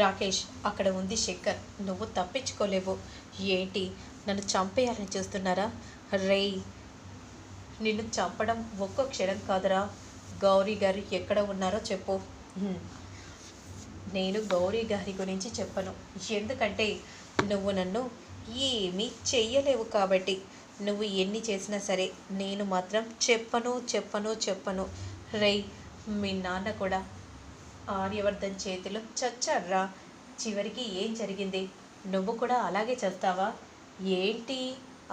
రాకేష్ అక్కడ ఉంది శంకర్ నువ్వు తప్పించుకోలేవు. ఏంటి? నన్ను చంపేయాలని చూస్తున్నారా? రే నిన్ను చంపడం ఒక్కో క్షణం కాదురా. గౌరీ గారు ఎక్కడ ఉన్నారో చెప్పు. నేను గౌరీ గారి గురించి చెప్పను. ఎందుకంటే నువ్వు నన్ను ఏమీ చెయ్యలేవు కాబట్టి. నువ్వు ఎన్ని చేసినా సరే నేను మాత్రం చెప్పను చెప్పను చెప్పను. రై మీ నాన్న కూడా ఆర్యవర్ధన్ చేతిలో చచ్చాడ్రా చివరికి ఏం జరిగింది? నువ్వు కూడా అలాగే చేస్తావా? ఏంటి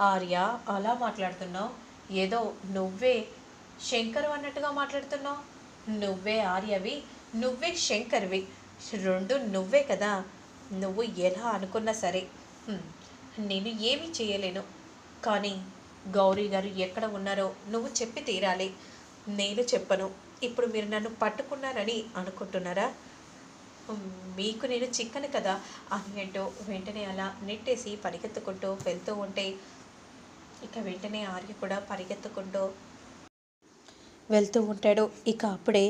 ఆర్య అలా మాట్లాడుతున్నావు? ఏదో నువ్వే శంకరు అన్నట్టుగా మాట్లాడుతున్నావు? నువ్వే ఆర్యవి నువ్వే శంకర్వి. రెండు నువ్వే కదా. నువ్వు ఎలా అనుకున్నా సరే. నేను ఏమీ చేయలేను. కానీ గౌరీ గారు ఎక్కడ ఉన్నారో నువ్వు చెప్పి తీరాలి. నేను చెప్పను. ఇప్పుడు మీరు నన్ను పట్టుకున్నారని అనుకుంటున్నారా? మీకు నేను చిక్కను కదా. అని అంటూ వెంటనే అలా నెట్టేసి పరిగెత్తుకుంటూ వెళ్తూ ఉంటే ఇక వెంటనే ఆర్య కూడా పరిగెత్తుకుంటూ వెళ్తూ ఉంటాడు. ఇక అప్పుడే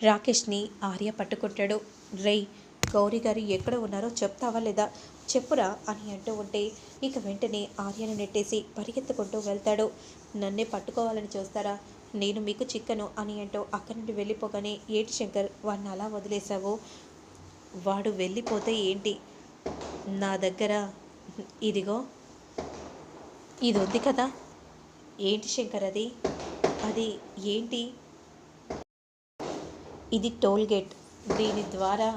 రాకేష్ని ఆర్య పట్టుకుంటాడు. రేయ్ గౌరీ గారు ఎక్కడ ఉన్నారో చెప్తావా లేదా? చెప్పురా అని అంటూ ఉంటే ఇక వెంటనే ఆర్యను నెట్టేసి పరిగెత్తుకుంటూ వెళ్తాడు. నన్నే పట్టుకోవాలని చూస్తారా? నేను మీకు చిక్కను అని అంటూ అక్కడి నుండి వెళ్ళిపోగానే ఏటి శంకర్ వాడిని అలా వదిలేశావు? వాడు వెళ్ళిపోతే ఏంటి? నా దగ్గర ఇదిగో ఇది ఉంది కదా. ఏంటి శంకర్ అది? అది ఏంటి? ఇది టోల్ గేట్ దీని ద్వారా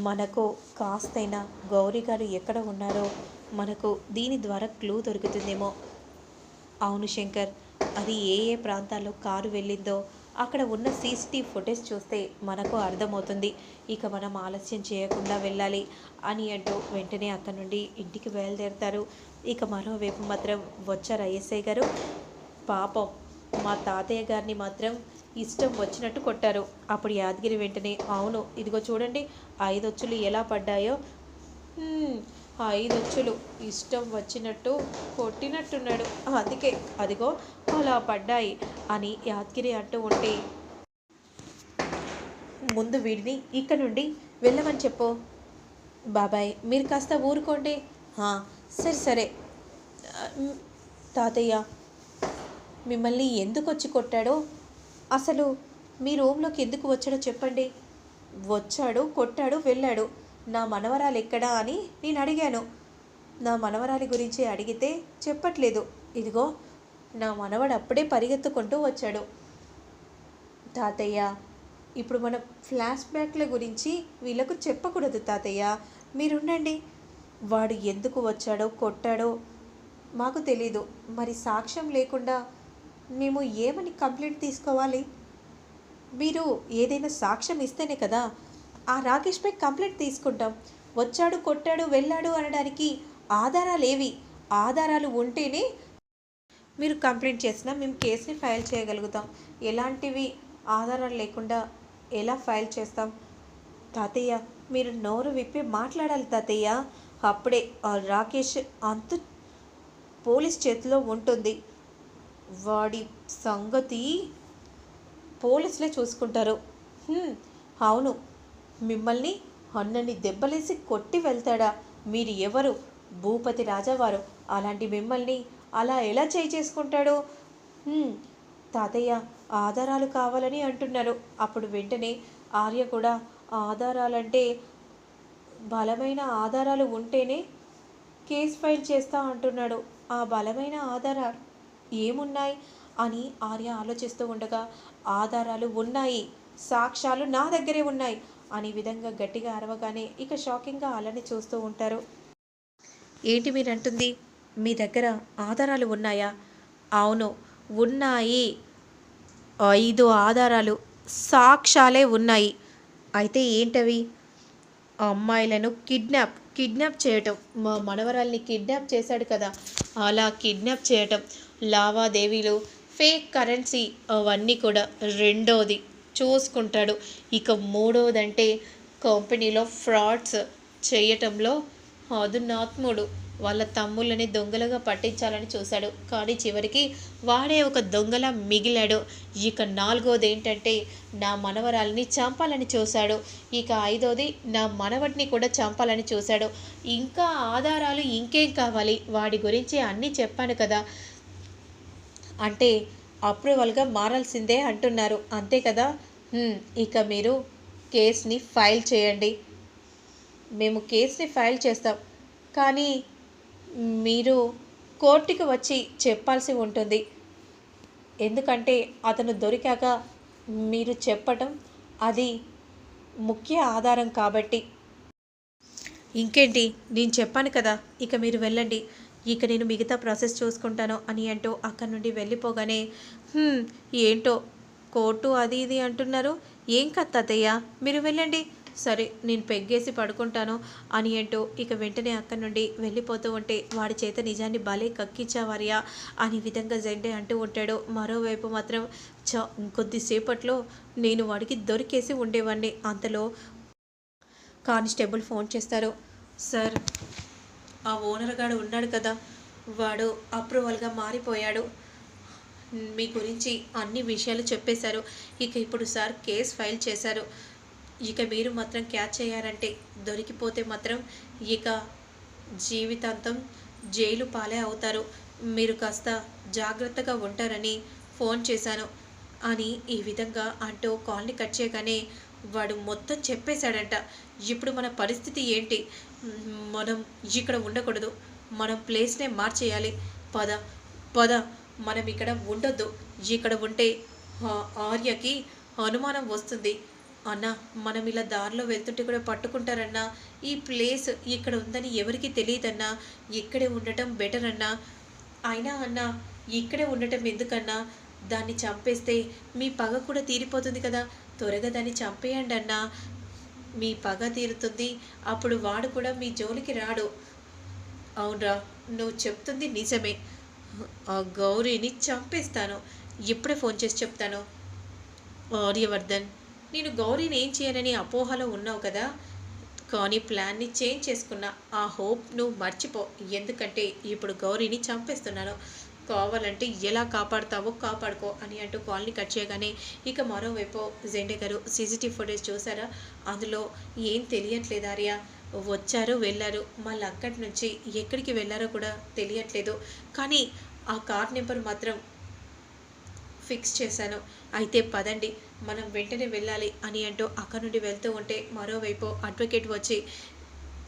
మనకు కాస్తైనా గౌరీ గారు ఎక్కడ ఉన్నారో మనకు దీని ద్వారా క్లూ దొరుకుతుందేమో. అవును శంకర్ అది ఏ ఏ ప్రాంతాల్లో కారు వెళ్ళిందో అక్కడ ఉన్న సీసీటీవీ ఫుటేజ్ చూస్తే మనకు అర్థమవుతుంది. ఇక మనం ఆలస్యం చేయకుండా వెళ్ళాలి అని అంటూ వెంటనే అక్కడి నుండి ఇంటికి బయలుదేరుతారు. ఇక మరోవైపు మాత్రం వచ్చారు ఐఎస్ఐ గారు. పాపం మా తాతయ్య గారిని మాత్రం ఇష్టం వచ్చినట్టు కొట్టారు. అప్పుడు యాదగిరి వెంటనే అవును ఇదిగో చూడండి ఐదొచ్చులు ఎలా పడ్డాయో. ఐదొచ్చులు. ఇష్టం వచ్చినట్టు కొట్టినట్టున్నాడు. అందుకే అదిగో అలా పడ్డాయి అని యాదగిరి అంటూ ఉంటే ముందు వీడిని ఇక్కడ నుండి వెళ్ళమని చెప్పు. బాబాయ్ మీరు కాస్త ఊరుకోండి. సరే సరే. తాతయ్య మిమ్మల్ని ఎందుకు వచ్చి కొట్టాడో? అసలు మీ రూమ్లోకి ఎందుకు వచ్చాడో చెప్పండి. వచ్చాడు కొట్టాడు వెళ్ళాడు. నా మనవరాలు ఎక్కడా అని నేను అడిగాను. నా మనవరాలి గురించి అడిగితే చెప్పట్లేదు. ఇదిగో నా మనవడు అప్పుడే పరిగెత్తుకుంటూ వచ్చాడు. తాతయ్య ఇప్పుడు మన ఫ్లాష్ బ్యాక్ల గురించి వీళ్ళకు చెప్పకూడదు తాతయ్య. మీరుండండి. వాడు ఎందుకు వచ్చాడో కొట్టాడో మాకు తెలీదు. మరి సాక్ష్యం లేకుండా మేము ఏమని కంప్లైంట్ తీసుకోవాలి? మీరు ఏదైనా సాక్ష్యం ఇస్తేనే కదా ఆ రాకేష్పై కంప్లైంట్ తీసుకుంటాం. వచ్చాడు కొట్టాడు వెళ్ళాడు అనడానికి ఆధారాలు ఏవి ఆధారాలు ఉంటేనే మీరు కంప్లైంట్ చేసినా మేము కేసుని ఫైల్ చేయగలుగుతాం. ఎలాంటివి ఆధారాలు లేకుండా ఎలా ఫైల్ చేస్తాం? తాతయ్య మీరు నోరు విప్పి మాట్లాడాలి తాతయ్య. అప్పుడే ఆ రాకేష్ అంత పోలీస్ చేతిలో ఉంటుంది. వాడి సంగతి పోలీసులే చూసుకుంటారు. అవును. మిమ్మల్ని అన్నని దెబ్బలేసి కొట్టి వెళ్తాడా? మీరు ఎవరు? భూపతి రాజావారు అలాంటి మిమ్మల్ని అలా ఎలా చేయి చేసుకుంటాడు? తాతయ్య ఆధారాలు కావాలని అంటున్నారు. అప్పుడు వెంటనే ఆర్య కూడా ఆధారాలంటే బలమైన ఆధారాలు ఉంటేనే కేసు ఫైల్ చేస్తా అంటున్నాడు. ఆ బలమైన ఆధారాలు ఏమున్నాయి? అని ఆర్య ఆలోచిస్తూ ఉండగా ఆధారాలు ఉన్నాయి. సాక్ష్యాలు నా దగ్గరే ఉన్నాయి. అని విధంగా గట్టిగా అరవగానే ఇక షాకింగ్గా అలానే చూస్తూ ఉంటారు. ఏంటి మీరు అంటుంది మీ దగ్గర ఆధారాలు ఉన్నాయా? అవును ఉన్నాయి. ఐదు ఆధారాలు సాక్ష్యాలే ఉన్నాయి. అయితే ఏంటవి? అమ్మాయిలను కిడ్నాప్ కిడ్నాప్ చేయటం. మా మనవరాల్ని కిడ్నాప్ చేశాడు కదా. అలా కిడ్నాప్ చేయటం. లావాదేవీలు ఫేక్ కరెన్సీ అవన్నీ కూడా రెండోది. చూసుకుంటాడు. ఇక మూడవదంటే కంపెనీలో ఫ్రాడ్స్ చేయటంలో అదునాత్ముడు వాళ్ళ తమ్ముళ్ళని దొంగలుగా పట్టించాలని చూశాడు. కానీ చివరికి వాడే ఒక దొంగలా మిగిలాడు. ఇక నాలుగోది ఏంటంటే నా మనవరాల్ని చంపాలని చూశాడు. ఇక ఐదోది నా మనవడిని కూడా చంపాలని చూశాడు. ఇంకా ఆధారాలు ఇంకేం కావాలి? వాడి గురించి అన్నీ చెప్పాను కదా. అంటే అప్రూవల్గా మారాల్సిందే అంటున్నారు. అంతే కదా? ఇక మీరు కేస్ని ఫైల్ చేయండి. మేము కేస్ని ఫైల్ చేస్తాం. కానీ మీరు కోర్టుకి వచ్చి చెప్పాల్సి ఉంటుంది. ఎందుకంటే అతను దొరికాక మీరు చెప్పటం అది ముఖ్య ఆధారం కాబట్టి. ఇంకేంటి? నేను చెప్పాను కదా ఇక మీరు వెళ్ళండి. ఇక నేను మిగతా ప్రాసెస్ చూసుకుంటాను అని అంటూ అక్కడి నుండి వెళ్ళిపోగానే ఏంటో కోర్టు అది ఇది అంటున్నారు. ఏం కథ తాతయ్య మీరు వెళ్ళండి. సరే నేను పెగ్గేసి పడుకుంటాను అని అంటూ ఇక వెంటనే అక్కడి నుండి వెళ్ళిపోతూ ఉంటే వాడి చేత నిజాన్ని భలే కక్కిచ్చావారియా అని విధంగా జెండే అంటూ ఉంటాడు. మరోవైపు మాత్రం చ కొద్దిసేపట్లో నేను వాడికి దొరికేసి ఉండేవాడిని అంతలో కానిస్టేబుల్ ఫోన్ చేస్తారు. సార్ ఆ ఓనర్ గాడు ఉన్నాడు కదా. వాడు అప్రూవల్గా మారిపోయాడు. మీ గురించి అన్ని విషయాలు చెప్పేశారు. ఇక ఇప్పుడు సార్ కేస్ ఫైల్ చేశారు. ఇక మీరు మాత్రం క్యాచ్ అయ్యారంటే దొరికిపోతే మాత్రం ఇక జీవితాంతం జైలు పాలే అవుతారు. మీరు కాస్త జాగ్రత్తగా ఉంటారని ఫోన్ చేశాను. అని ఈ విధంగా అంటూ కాల్ని కట్ చేయగానే వాడు మొత్తం చెప్పేశాడంట. ఇప్పుడు మన పరిస్థితి ఏంటి? మనం ఇక్కడ ఉండకూడదు. మనం ప్లేస్నే మార్చేయాలి. పద పద. మనం ఇక్కడ ఉండొద్దు. ఇక్కడ ఉంటే ఆర్యకి అనుమానం వస్తుంది. అన్న మనం ఇలా దారిలో వెళ్తుంటే కూడా పట్టుకుంటారన్నా. ఈ ప్లేస్ ఇక్కడ ఉందని ఎవరికి తెలియదన్నా. ఇక్కడే ఉండటం బెటర్ అన్నా. అయినా అన్నా ఇక్కడే ఉండటం ఎందుకన్నా? దాన్ని చంపేస్తే మీ పగ కూడా తీరిపోతుంది కదా. త్వరగా దాన్ని చంపేయండి అన్నా. మీ పగ తీరుతుంది. అప్పుడు వాడు కూడా మీ జోలికి రాడు. అవునరా నువ్వు చెప్తుంది నిజమే. ఆ గౌరీని చంపేస్తాను. ఇప్పుడే ఫోన్ చేసి చెప్తాను. ఆర్యవర్ధన్ నేను గౌరీని ఏం చేయనని అపోహలో ఉన్నావు కదా? కానీ ప్లాన్ని చేంజ్ చేసుకున్న ఆ హోప్ నువ్వు మర్చిపో. ఎందుకంటే ఇప్పుడు గౌరీని చంపేస్తున్నాను. కావాలంటే ఎలా కాపాడుతావో కాపాడుకో అని అంటూ కాల్ని కట్ చేయగానే ఇక మరోవైపు జెండే గారు సీసీటీవీ ఫుటేజ్ చూసారా? అందులో ఏం తెలియట్లేదు ఆర్య. వచ్చారు వెళ్ళారు మళ్ళీ అక్కడి నుంచి ఎక్కడికి వెళ్ళారో కూడా తెలియట్లేదు. కానీ ఆ కార్ నెంబర్ మాత్రం ఫిక్స్ చేశాను. అయితే పదండి మనం వెంటనే వెళ్ళాలి అని అంటూ అక్కడి నుండి వెళ్తూ ఉంటే మరోవైపు అడ్వకేట్ వచ్చి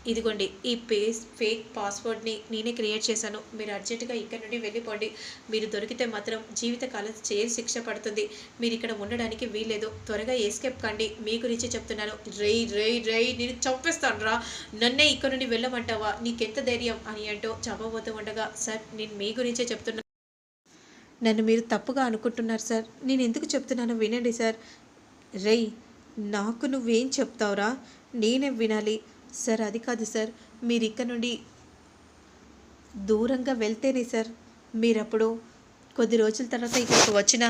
ఇదిగోండి ఈ పేస్ ఫేక్ పాస్వర్డ్ని నేనే క్రియేట్ చేశాను. మీరు అర్జెంటుగా ఇక్కడ నుండి వెళ్ళిపోండి. మీరు దొరికితే మాత్రం జీవితకాలం జైలు శిక్ష పడుతుంది. మీరు ఇక్కడ ఉండడానికి వీల్లేదు. త్వరగా ఎస్కేప్ కండి. మీ గురించి చెప్తున్నాను. రేయ్ రేయ్ రేయ్ నేను చంపేస్తాను రా నన్నే ఇక్కడ నుండి వెళ్ళమంటావా? నీకెంత ధైర్యం? అని అంటూ చంపబోతూ ఉండగా సార్ నేను మీ గురించే చెప్తున్నాను నన్ను మీరు తప్పుగా అనుకుంటున్నారు సార్. నేను ఎందుకు చెప్తున్నానో వినండి సార్. రేయ్ నాకు నువ్వేం చెప్తావురా? నేనే వినాలి? సార్ అది కాదు సార్. మీరు ఇక్కడ నుండి దూరంగా వెళ్తేనే సార్ మీరప్పుడు కొద్ది రోజుల తర్వాత ఇక్కడికి వచ్చినా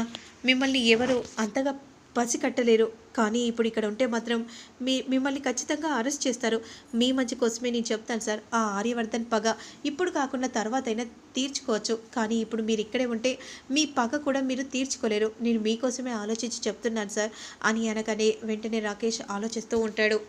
మిమ్మల్ని ఎవరు అంతగా పసి కట్టలేరు కానీ ఇప్పుడు ఇక్కడ ఉంటే మాత్రం మీ మిమ్మల్ని ఖచ్చితంగా అరెస్ట్ చేస్తారు. మీ మంచి కోసమే నేను చెప్తాను సార్. ఆ ఆర్యవర్ధన్ పగ ఇప్పుడు కాకుండా తర్వాత అయినా తీర్చుకోవచ్చు. కానీ ఇప్పుడు మీరు ఇక్కడే ఉంటే మీ పగ కూడా మీరు తీర్చుకోలేరు. నేను మీకోసమే ఆలోచించి చెప్తున్నాను సార్ అని అనగానే వెంటనే రాకేష్ ఆలోచిస్తూ ఉంటాడు.